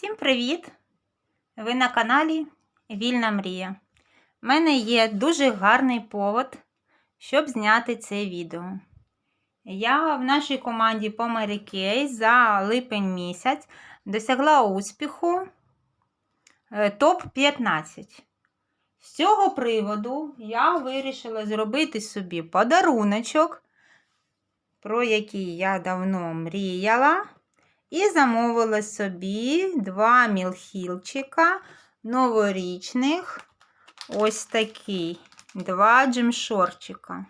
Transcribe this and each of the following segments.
Всім привіт! Ви на каналі Вільна Мрія. У мене є дуже гарний повод, щоб зняти це відео. Я в нашій команді по Mary за липень місяць досягла успіху топ-15. З цього приводу я вирішила зробити собі подаруночок, про який я давно мріяла. І замовила собі два мілхілчика новорічних. Ось такий. Два джемшорчика.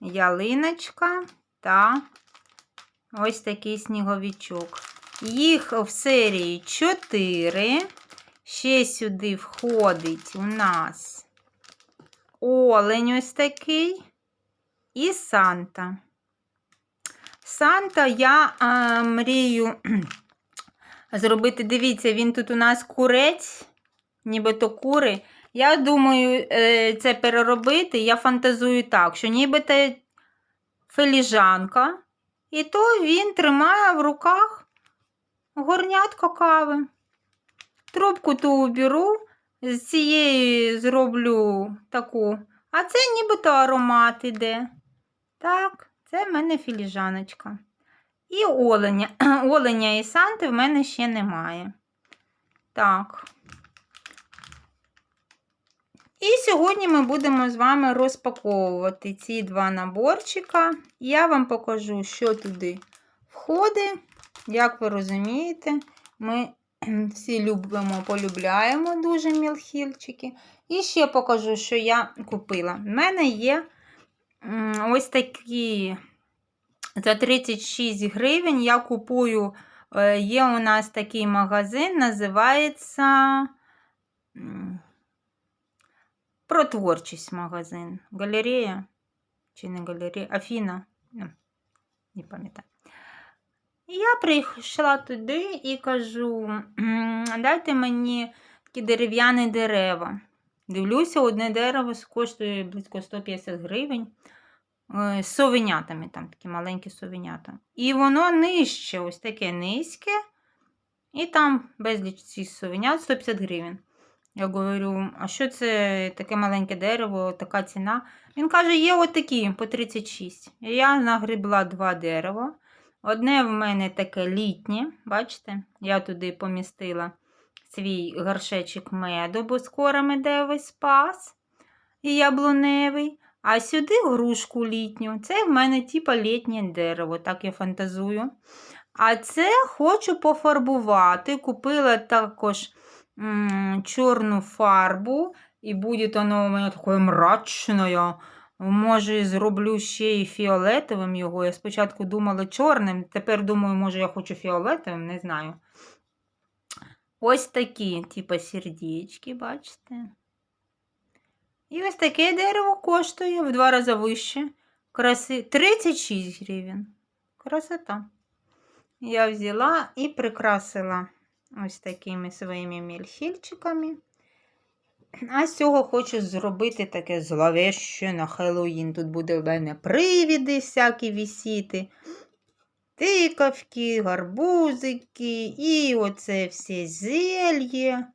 Ялиночка та ось такий сніговичок. Їх в серії 4. Ще сюди входить у нас олень ось такий і Санта. Санта я а, мрію зробити, дивіться, він тут у нас курець, нібито кури. Я думаю, е, це переробити. Я фантазую так, що нібито феліжанка, і то він тримає в руках горнятко кави. Трубку ту уберу, з цієї зроблю таку, а це нібито аромат іде. Так. Це в мене філіжаночка. І оленя. Оленя і санти в мене ще немає. Так. І сьогодні ми будемо з вами розпаковувати ці два наборчика. Я вам покажу, що туди входить. Як ви розумієте, ми всі любимо, полюбляємо дуже мілхільчики. І ще покажу, що я купила. В мене є ось такі за 36 гривень я купую. е, Є у нас такий магазин, називається про творчість магазин. Галерея. Чи не галерея? Афіна. Не пам'ятаю. Я прийшла туди і кажу: дайте мені такі дерев'яні дерева. Дивлюся, одне дерево коштує близько 150 гривень. З совенятами, там такі маленькі совенята. І воно нижче, ось таке низьке. І там безліч цих совенят 150 гривень. Я говорю, а що це таке маленьке дерево, така ціна? Він каже, є отакі по 36. І я нагребла два дерева. Одне в мене таке літнє, бачите, я туди помістила свій горшечок меду, бо скоро медовий спас і яблуневий. А сюди грушку літню. Це в мене типа літнє дерево, так я фантазую. А це хочу пофарбувати. Купила також м чорну фарбу, і буде воно у мене таке мрачне. Може, зроблю ще і фіолетовим його. Я спочатку думала чорним, тепер думаю, може, я хочу фіолетовим, не знаю. Ось такі, типа сердечки, бачите? І ось таке дерево коштує в два рази вище. Краси 36 гривень. Красота. Я взяла і прикрасила ось такими своїми мільхільчиками. А з цього хочу зробити таке зловеще на Хеллоуін. Тут буде в мене привіди всякі висіти. Тикавки, гарбузики і оце все зельє.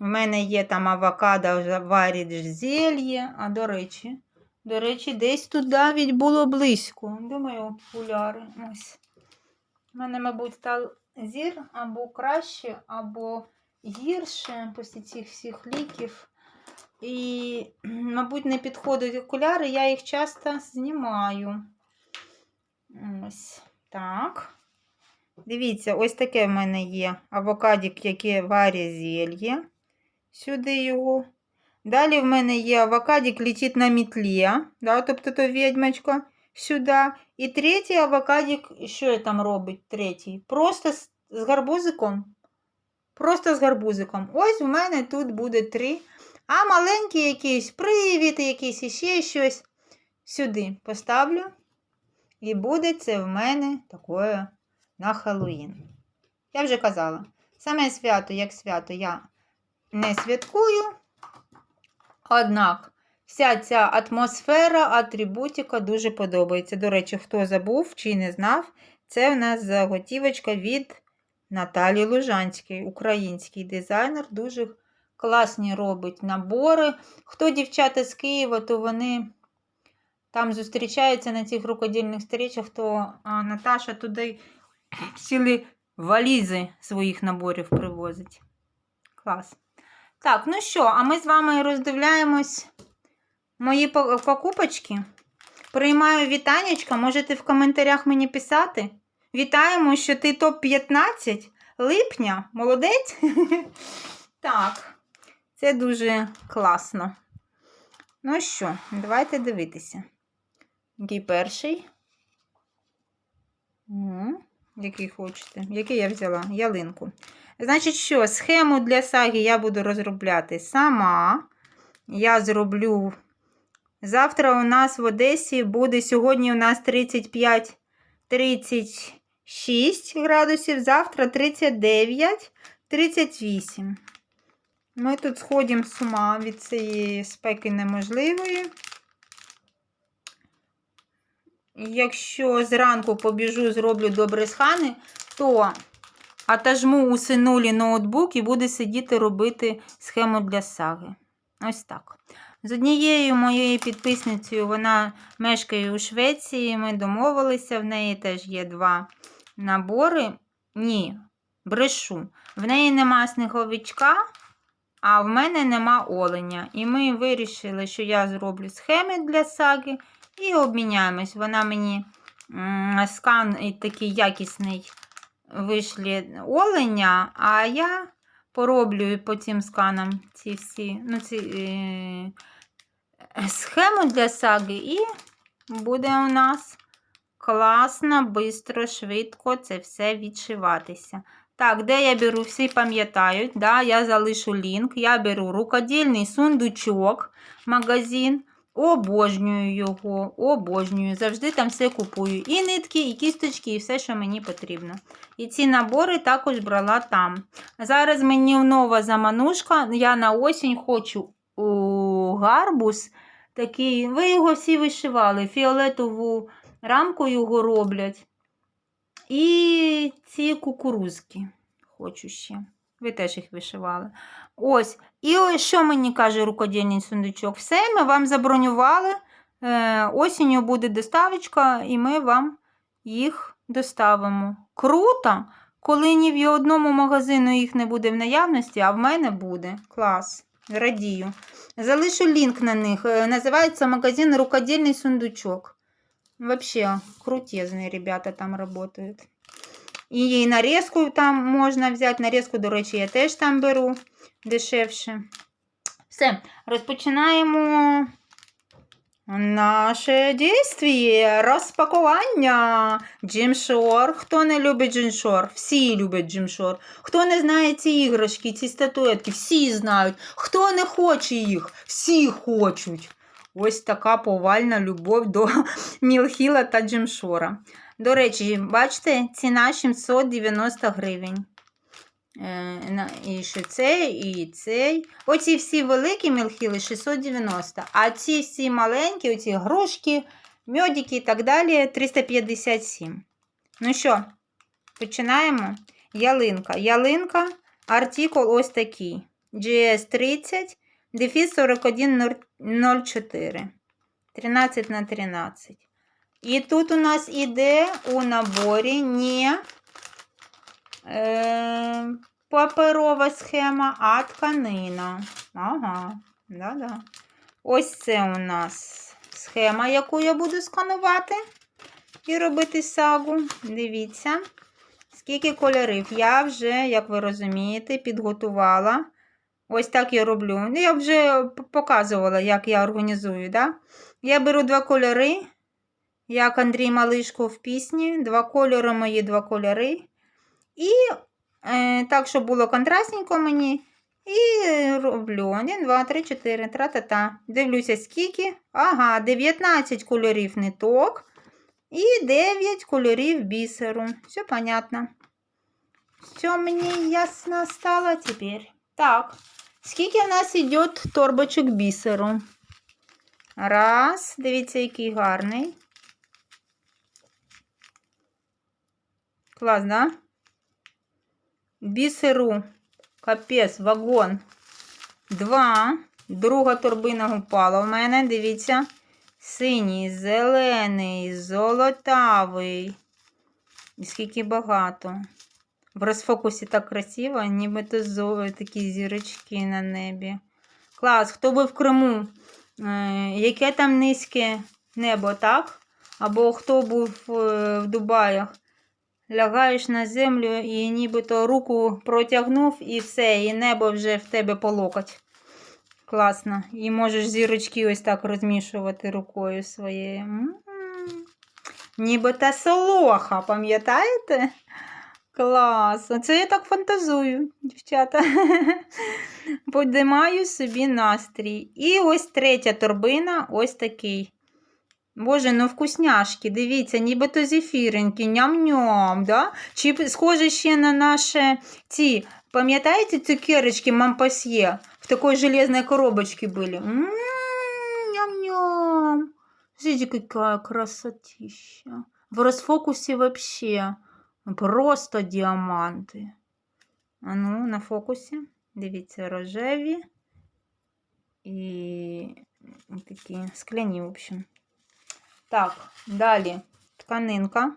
У мене є там авокадо варить зельє. А до речі, до речі, десь тут навіть було близько. Думаю, окуляри. Ось. У мене, мабуть, став зір або краще, або гірше після цих всіх ліків. І, мабуть, не підходять окуляри, я їх часто знімаю. Ось так. Дивіться, ось таке в мене є авокадик, яке варить зельє сюди його. Далі в мене є авокадик летить на мітлі, да, тобто то відьмочка сюди. І третій авокадик, що я там робить третій? Просто з, з гарбузиком. Просто з гарбузиком. Ось в мене тут буде три. А маленький якийсь привід, якийсь іще щось. Сюди поставлю. І буде це в мене таке на Хеллоуін. Я вже казала. Саме свято, як свято, я не святкую. Однак вся ця атмосфера, атрибутика дуже подобається. До речі, хто забув чи не знав, це в нас заготівочка від Наталі Лужанській, український дизайнер, дуже класні робить набори. Хто дівчата з Києва, то вони там зустрічаються на цих рукодільних зустрічах, то а, Наташа туди цілі валізи своїх наборів привозить. Клас. Так, ну що, а ми з вами роздивляємось мої покупочки. Приймаю вітанечка, можете в коментарях мені писати. Вітаємо, що ти топ-15 липня. Молодець. Так, це дуже класно. Ну що, давайте дивитися. Який перший? М, Який хочете? Який я взяла? Ялинку. Значить, що, схему для саги я буду розробляти сама. Я зроблю. Завтра у нас в Одесі буде, сьогодні у нас 35, 36 градусів, завтра 39, 38. Ми тут сходимо з ума від цієї спеки неможливої. Якщо зранку побіжу, зроблю добре з хани, то отожму у синулі ноутбук і буду сидіти робити схему для саги. Ось так. З однією моєю підписницею вона мешкає у Швеції. Ми домовилися, в неї теж є два набори. Ні, брешу. В неї нема сніговичка, а в мене нема оленя. І ми вирішили, що я зроблю схеми для саги і обміняємось. Вона мені скан такий якісний вишлі оленя, а я пороблю по цим сканам ці всі ну, ці, е, схему для саги, і буде у нас класно, бистро, швидко це все відшиватися. Так, де я беру, всі пам'ятають, да, я залишу лінк. Я беру рукодільний сундучок, магазин. Обожнюю його, обожнюю. Завжди там все купую. І нитки, і кісточки, і все, що мені потрібно. І ці набори також брала там. Зараз мені нова заманушка. Я на осінь хочу гарбуз. Такий, ви його всі вишивали, фіолетову рамку його роблять. І ці кукурузки хочу ще. Ви теж їх вишивали. Ось. І ось що мені каже рукодільний сундучок. Все, ми вам забронювали. Е, осінню буде доставочка, і ми вам їх доставимо. Круто! Коли ні в одному магазину їх не буде в наявності, а в мене буде. Клас. Радію. Залишу лінк на них. Е, Називається магазин Рукодільний сундучок. Вообще, крутезные ребята там работают. І нарізку там можна взяти. Нарізку, до речі, я теж там беру дешевше. Все, розпочинаємо наше дійство. Розпакування. Джимшор. Хто не любить джимшор? Всі люблять джимшор. Хто не знає ці іграшки, ці статуетки, всі знають. Хто не хоче їх, всі хочуть. Ось така повальна любов до Мілхіла та Джимшора. До речі, бачите, ціна 790 гривень. Е, і ще цей, і цей. Оці всі великі мілхіли 690, а ці всі маленькі, оці грушки, мьодики і так далі 357. Ну що, починаємо. Ялинка. Ялинка, артикул ось такий. GS30, дефіс 4104. 13 на 13. І тут у нас іде у наборі не е, паперова схема, а тканина. Ага, да-да. Ось це у нас схема, яку я буду сканувати і робити сагу. Дивіться, скільки кольорів. Я вже, як ви розумієте, підготувала. Ось так я роблю. Ну, Я вже показувала, як я організую. Да? Я беру два кольори, як Андрій Малишко в пісні. Два кольори мої, два кольори. І е, так, щоб було контрастненько мені. І роблю 1, 2, 3, 4, тра-та-та. Дивлюся, скільки. Ага, 19 кольорів ниток і 9 кольорів бісеру. Все понятно. Все мені ясно стало тепер. Так, скільки в нас йде торбочок бісеру? Раз, дивіться, який гарний. Клас, да? Бісеру. Капець, вагон. Два. Друга торбина упала в мене. Дивіться. Синій, зелений, золотавий. І скільки багато. В розфокусі так красиво, нібито зо- такі зірочки на небі. Клас, хто був в Криму? Е, яке там низьке небо, так? Або хто був е, в Дубаях? Лягаєш на землю і нібито руку протягнув, і все, і небо вже в тебе по локоть. Класно. І можеш зірочки ось так розмішувати рукою своєю. М. Нібито солоха, пам'ятаєте? Клас. Оце я так фантазую, дівчата. Подимаю собі настрій. І ось третя торбина, ось такий. Боже, ну вкусняшки, дивіться, нібито зефіренькі, ням-ням, да? Чи схоже ще на наші ці, пам'ятаєте цукерочки мампасьє? В такой железной коробочке были. М, Ням-ням. Смотрите, какая красотища. В расфокусе вообще просто діаманти. А ну, на фокусі. Дивіться, рожеві і такі скляні, в общем. Так, далі тканинка.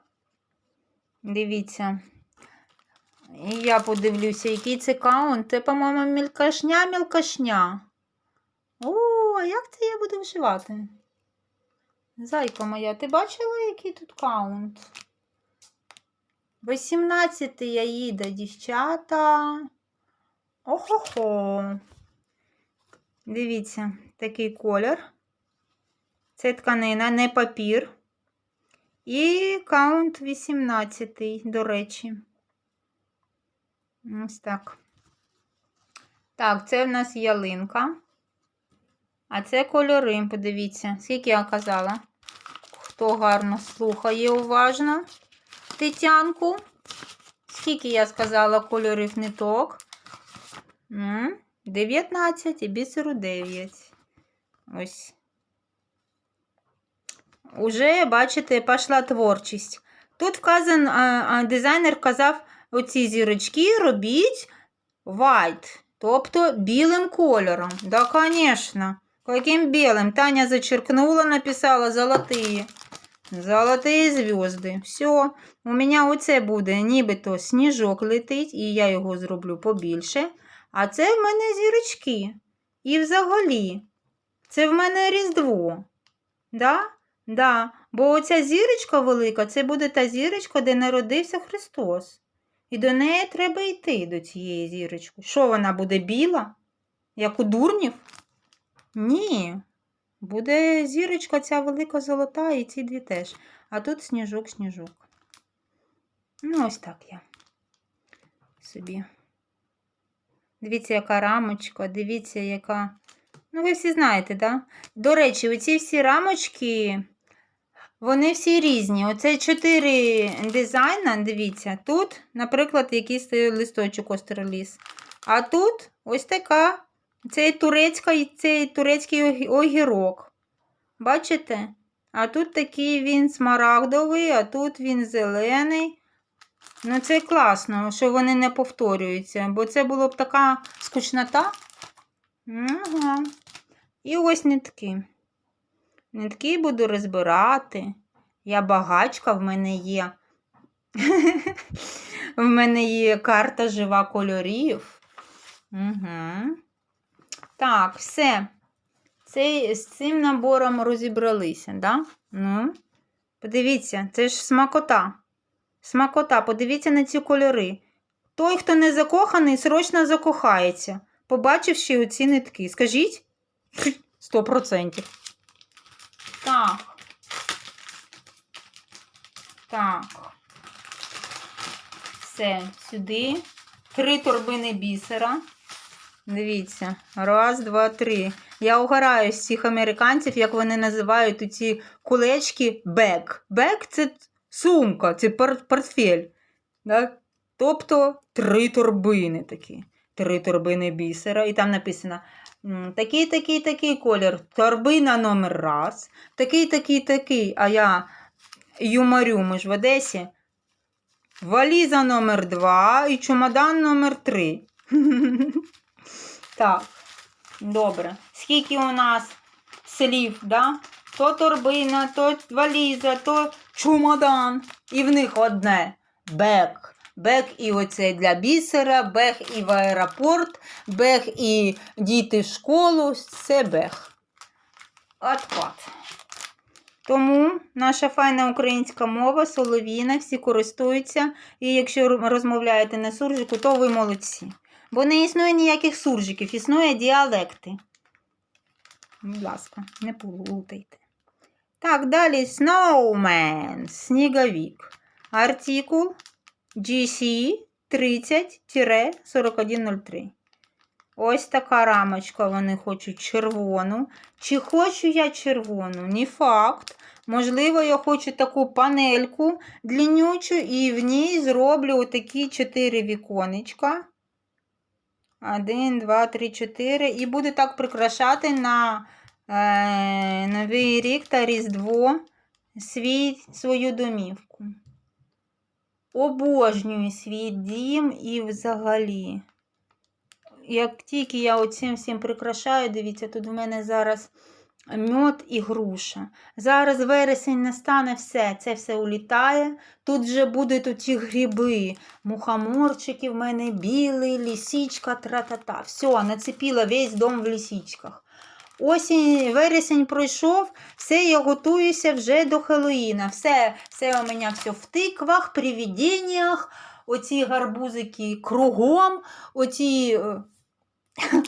Дивіться. І я подивлюся, який це каунт. Це, по-моєму, мілкашня-мілкашня. О, а як це я буду вживати? Зайка моя, ти бачила, який тут каунт? 18 я їду, дівчата. Охо-хо. Дивіться, такий колір. Це тканина, не папір. І каунт 18, до речі. Ось так. Так, це в нас ялинка. А це кольори, подивіться, скільки я казала. Хто гарно слухає уважно. Тетянку. Скільки я сказала кольорів ниток? 19 і бісеру 9. Ось. Уже, бачите, пішла творчість. Тут вказан, дизайнер казав, оці зірочки робіть white, тобто білим кольором. Да, звісно. Каким білим? Таня зачеркнула, написала золотые. Золотые зв'язки. Все. У мене оце буде нібито сніжок летить, і я його зроблю побільше. А це в мене зірочки. І взагалі, це в мене Різдво. Да? Да. Бо оця зірочка велика, це буде та зірочка, де народився Христос. І до неї треба йти до цієї зірочки. Що вона буде біла? Як у дурнів? Ні. Буде зірочка ця велика золота, і ці дві теж. А тут сніжок, сніжок. Ну, ось так я собі. Дивіться, яка рамочка, дивіться, яка. Ну, ви всі знаєте, так? Да? До речі, оці всі рамочки, вони всі різні. Оце чотири дизайна, дивіться. Тут, наприклад, якийсь листочок остроліс. А тут ось така. Цей турецька, цей турецький огірок. Бачите? А тут такий він смарагдовий, а тут він зелений. Ну, це класно, що вони не повторюються, бо це було б така скучнота. Ага. І ось нитки. Нитки буду розбирати. Я багачка, в мене є. В мене є карта жива кольорів. Угу. Так, все. Це, з цим набором розібралися, да? Ну, подивіться, це ж смакота. Смакота, подивіться на ці кольори. Той, хто не закоханий, срочно закохається, побачивши оці нитки. Скажіть? Сто процентів. Так. Так. Все, сюди. Три торбини бісера. Дивіться, раз, два, три. Я угораю з цих американців, як вони називають ці кулечки бек. Бек це сумка, це портфель. Да? Тобто три торбини такі. Три торбини бісера. І там написано такий, такий, такий колір. Торбина номер раз. Такий, такий, такий. А я юморю, ми ж в Одесі. валіза номер 2 і чемодан номер 3. Так, добре. Скільки у нас слів, да? То торбина, то валіза, то чемодан. І в них одне бек. Бек і оцей для бісера, бек і в аеропорт, бек і діти в школу. Це бек. Отпад. Тому наша файна українська мова, солов'їна, всі користуються. І якщо розмовляєте на суржику, то ви молодці. Бо не існує ніяких суржиків, існує діалекти. Будь ласка, не плутайте. Так, далі snowman, сніговік. Артикул GC 30-4103. Ось така рамочка, вони хочуть червону. Чи хочу я червону? Не факт. Можливо, я хочу таку панельку длиннючу і в ній зроблю отакі 4 віконечка. 1, 2, 3, 4. І буду так прикрашати на е, Новий рік та Різдво свій, свою домівку. Обожнюю свій дім і взагалі. Як тільки я оцим всім прикрашаю, дивіться, тут в мене зараз мед і груша. Зараз вересень настане все, це все улітає. Тут вже будуть оті гриби, мухоморчики в мене білий, лісічка, тра-та-та. Все, нацепила весь дом в лісічках. Осінь, вересень пройшов, все, я готуюся вже до Хеллоїна. Все, все у мене все в тиквах, привіденнях, оці гарбузики кругом, оці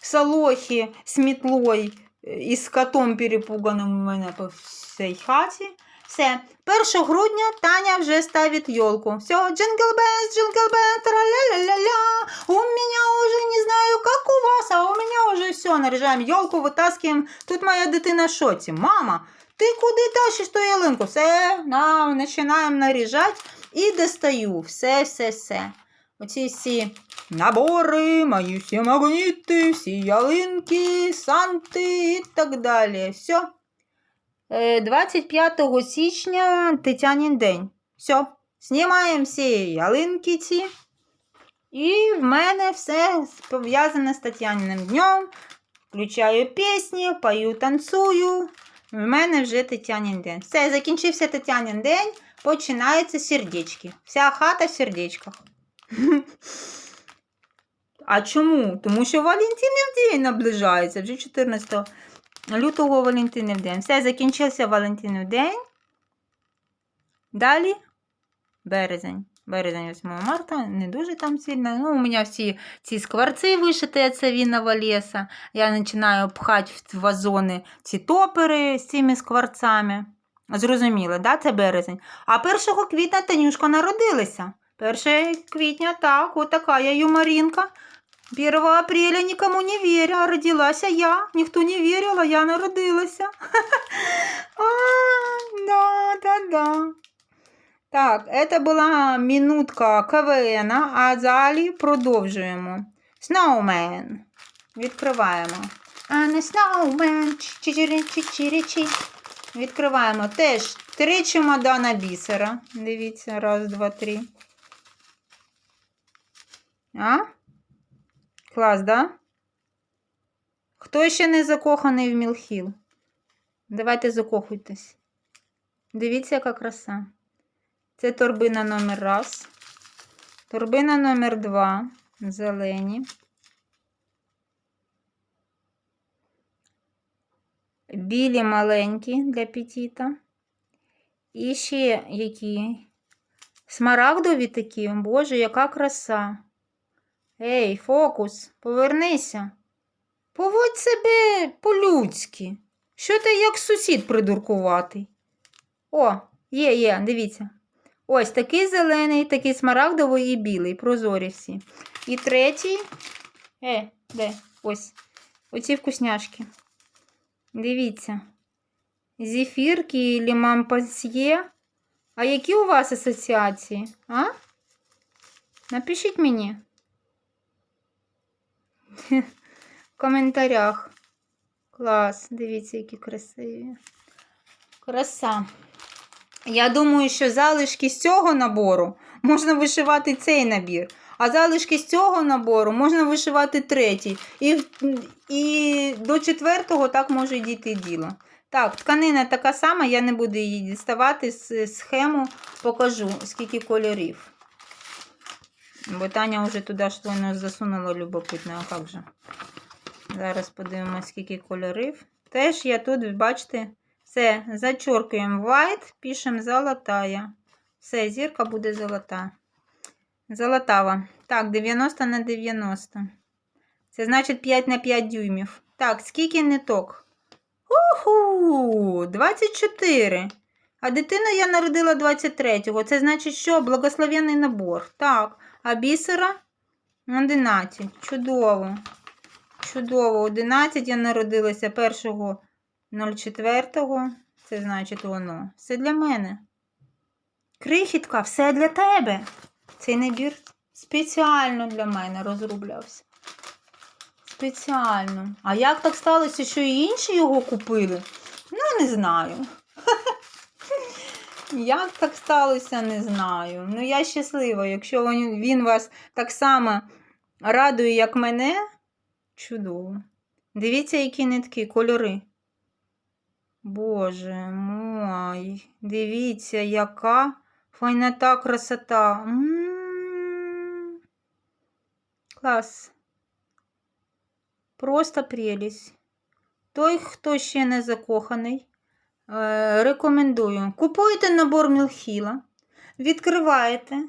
салохи солохи з мітлою і з котом перепуганим у мене по всій хаті. Все, 1 грудня Таня вже ставить елку. Все, джингл бенс, джингл бенс, ля-ля-ля-ля. У меня уже не знаю, как у вас, а у меня уже все. Наряжаем елку, витаскуємо. Тут моя дитина шоці. Мама, ти куди тащиш ту ялинку? Все, на, починаємо наряжати і достаю. Все, все, все. Оці всі набори, мої всі магніти, всі ялинки, санти і так далі. Все. 25 січня Тетянин день. Все. Знімаємо всі ялинки ці. І в мене все пов'язане з Тетяниним днем. Включаю пісні, пою, танцюю. В мене вже Тетянин день. Все, закінчився Тетянин день, починаються сердечки. Вся хата в сердечках. А чому? Тому що Валентинів день наближається вже 14 лютого Валентинів день. Все, закінчився Валентинів день. Далі березень. Березень 8 марта, не дуже там сильно. Ну, у мене всі ці скворці вишиті, це вінова леса. Я починаю пхати в вазони ці топери з цими скворцями. Зрозуміло, да? це березень. А 1 квітня Танюшка народилася. 1 квітня, так, вот такая юморинка. 1 апреля никому не верю, а родилась я. Никто не верил, а я. А, да, да, да. Так, это була минутка КВН, а далі продовжуємо. Snowman. Відкриваємо. А Snowman. Чичирі-чичирі-чі. Відкриваємо теж три чемодана бісера. Дивіться, раз, два, три. А? Клас, да? Хто ще не закоханий в Мілхіл? Давайте закохуйтесь. Дивіться, яка краса. Це торбина номер раз. Торбина номер два. Зелені. Білі маленькі для петіта. І ще які. Смарагдові такі. Боже, яка краса. Ей, фокус, повернися. Поводь себе по-людськи. Що ти як сусід придуркуватий? О, є, є, дивіться. Ось такий зелений, такий смарагдовий і білий, прозорі всі. І третій. Е, де? Ось. Оці вкусняшки. Дивіться. Зефірки і лімампасьє. А які у вас асоціації? А? Напишіть мені. В коментарях. Клас, дивіться, які красиві. Краса. Я думаю, що залишки з цього набору можна вишивати цей набір. А залишки з цього набору можна вишивати третій. І, і до четвертого так може дійти діло. Так, тканина така сама, я не буду її діставати схему, покажу, скільки кольорів. Бо Таня вже туди ж засунула любопитно, а як же? Зараз подивимося, скільки кольорів. Теж я тут, бачите, все, зачоркуємо white, пишемо золотая. Все, зірка буде золота. Золотава. Так, 90 на 90. Це значить 5 на 5 дюймів. Так, скільки ниток? Уху! 24. А дитину я народила 23-го. Це значить, що благословенний набор. Так, а бісера 11. Чудово. Чудово. 11 я народилася 1.04. Це значить воно. Все для мене. Крихітка, все для тебе. Цей набір спеціально для мене розроблявся. Спеціально. А як так сталося, що і інші його купили? Ну, не знаю. Як так сталося, не знаю. Ну, я щаслива, якщо він, вас так само радує, як мене. Чудово. Дивіться, які нитки, кольори. Боже мой, дивіться, яка файнота, красота. М-м-м. Клас. Просто прелість. Той, хто ще не закоханий, рекомендую. Купуєте набор Мілхіла, відкриваєте,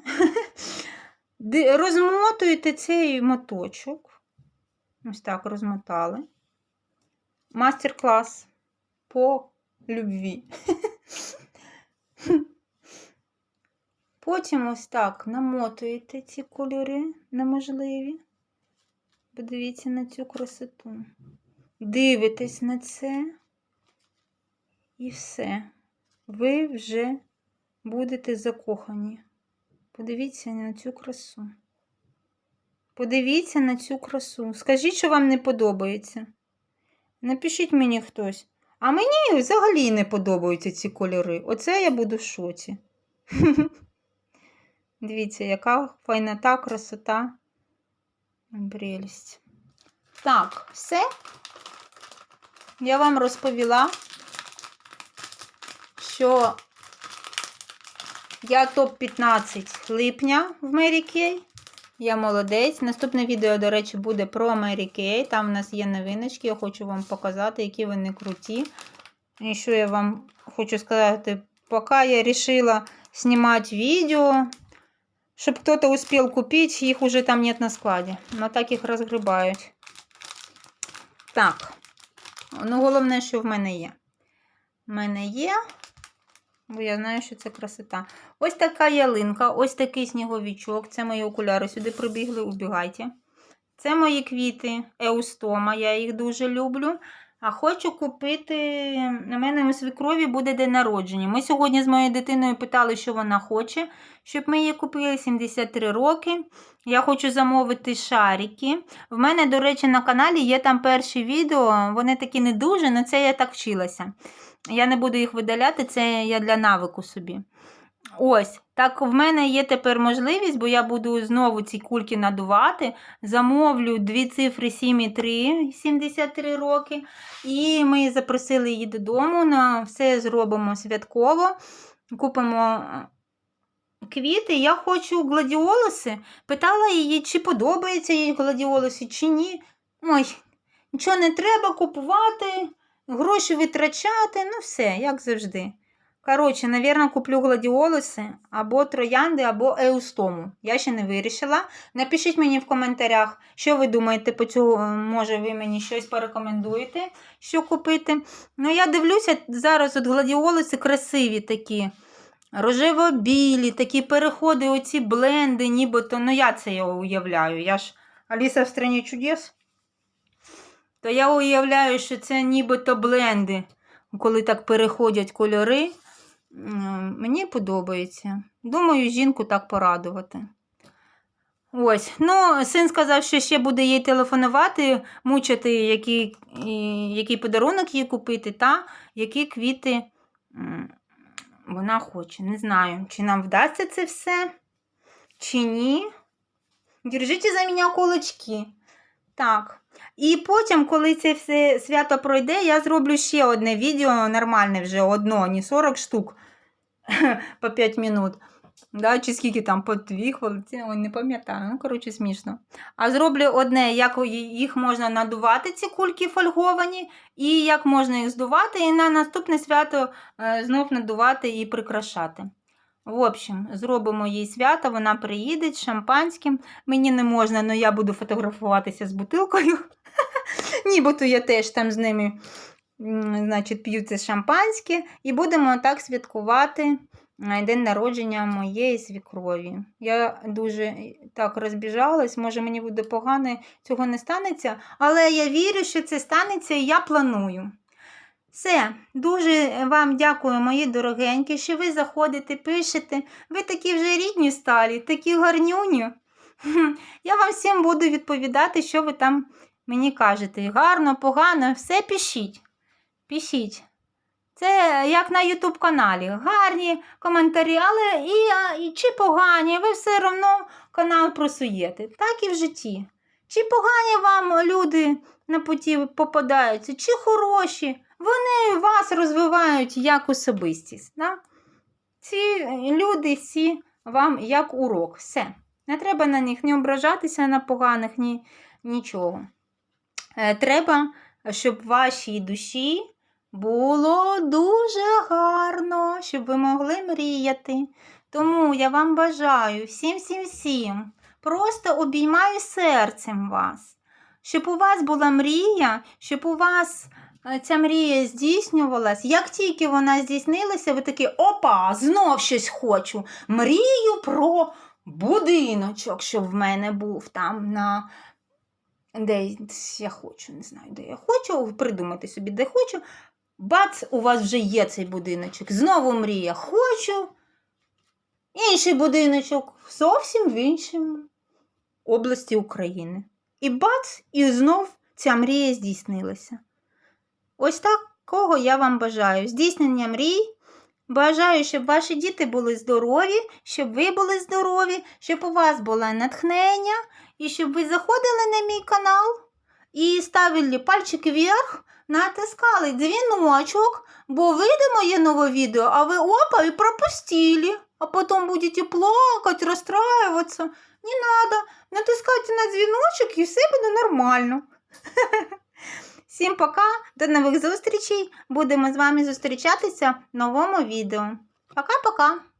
розмотуєте цей моточок. Ось так розмотали. Мастер-клас по любві. Потім ось так намотуєте ці кольори неможливі. Подивіться на цю красоту. Дивитесь на це. І все. Ви вже будете закохані. Подивіться на цю красу. Подивіться на цю красу. Скажіть, що вам не подобається. Напишіть мені хтось. А мені взагалі не подобаються ці кольори. Оце я буду в шоці. Дивіться, яка файнота, красота. Прелість. Так, все. Я вам розповіла, що я топ-15 липня в Mary Kay. Я молодець. Наступне відео, до речі, буде про Mary Kay. Там в нас є новиночки. Я хочу вам показати, які вони круті. І що я вам хочу сказати, поки я вирішила знімати відео, щоб хтось успів купити, їх уже там нет на складі. Но так їх розгрібають. Так. Ну, головне, що в мене є. В мене є, бо я знаю, що це красота. Ось така ялинка, ось такий сніговичок. Це мої окуляри сюди прибігли, убігайте. Це мої квіти Еустома, я їх дуже люблю. А хочу купити. У мене у свекрові буде день народження. Ми сьогодні з моєю дитиною питали, що вона хоче, щоб ми її купили 73 роки. Я хочу замовити шарики. В мене, до речі, на каналі є там перші відео. Вони такі не дуже, але це я так вчилася. Я не буду їх видаляти, це я для навику собі. Ось, так в мене є тепер можливість, бо я буду знову ці кульки надувати. Замовлю дві цифри 7 і 3, 73 роки. І ми запросили її додому. На все зробимо святково. Купимо е, квіти. Я хочу гладіолуси. Питала її, чи подобається їй гладіолуси, чи ні. Ой, нічого не треба купувати, гроші витрачати, ну все, як завжди. Коротше, навірно, куплю гладіолуси або троянди, або еустому. Я ще не вирішила. Напишіть мені в коментарях, що ви думаєте по цьому, може, ви мені щось порекомендуєте, що купити. Ну, я дивлюся, зараз от гладіолуси красиві такі. Рожево-білі, такі переходи, оці бленди, нібито. Ну, я це я уявляю. Я ж Аліса в страні чудес. То я уявляю, що це нібито бленди, коли так переходять кольори. Мені подобається. Думаю, жінку так порадувати. Ось. Ну, син сказав, що ще буде їй телефонувати, мучити, який, який подарунок їй купити, та які квіти Вона хоче. Не знаю, чи нам вдасться це все, чи ні. Держите за мене кулачки. Так. І потім, коли це все свято пройде, я зроблю ще одне відео нормальне вже одно, не 40 штук по 5 минут. Да, чи скільки там по 2 хвилини, не пам'ятаю, ну, коротше, смішно. А зроблю одне, як їх можна надувати, ці кульки фольговані, і як можна їх здувати, і на наступне свято е, знов надувати і прикрашати. В общем, зробимо їй свято, вона приїде з шампанським. Мені не можна, але я буду фотографуватися з бутилкою. Нібито я теж там з ними значить, п'ю це шампанське. І будемо так святкувати день народження моєї свікрові. Я дуже так розбіжалась, може мені буде погано, цього не станеться, але я вірю, що це станеться і я планую. Все, дуже вам дякую, мої дорогенькі, що ви заходите, пишете. Ви такі вже рідні сталі, такі гарнюні. Я вам всім буду відповідати, що ви там мені кажете. Гарно, погано, все пишіть. Пишіть. Це як на YouTube каналі. Гарні коментарі, але і, і чи погані, ви все одно канал просуєте. Так і в житті. Чи погані вам люди на путі попадаються, чи хороші. Вони вас розвивають як особистість. Да? Ці люди всі вам як урок. Все. Не треба на них ні ображатися на поганих, ні нічого. Е, Треба, щоб вашій душі було дуже гарно, щоб ви могли мріяти. Тому я вам бажаю всім, всім, всім. Просто обіймаю серцем вас, щоб у вас була мрія, щоб у вас е, ця мрія здійснювалась. Як тільки вона здійснилася, ви такі опа, знов щось хочу. Мрію про будиночок, щоб в мене був там на. Де я хочу, не знаю, де я хочу, придумати собі, де хочу. Бац, у вас вже є цей будиночок. Знову мрія. Хочу. Інший будиночок зовсім в іншому області України. І бац, і знов ця мрія здійснилася. Ось такого я вам бажаю. Здійснення мрій. Бажаю, щоб ваші діти були здорові, щоб ви були здорові, щоб у вас було натхнення, і щоб ви заходили на мій канал і ставили пальчики вверх, натискали дзвіночок, бо вийде моє нове відео, а ви опа і пропустили. А потом будете плакать, расстраиваться. Не надо. Натискайте на дзвіночок і все буде нормально. Всім пока, до нових зустрічей. Будемо з вами зустрічатися в новому відео. Пока-пока.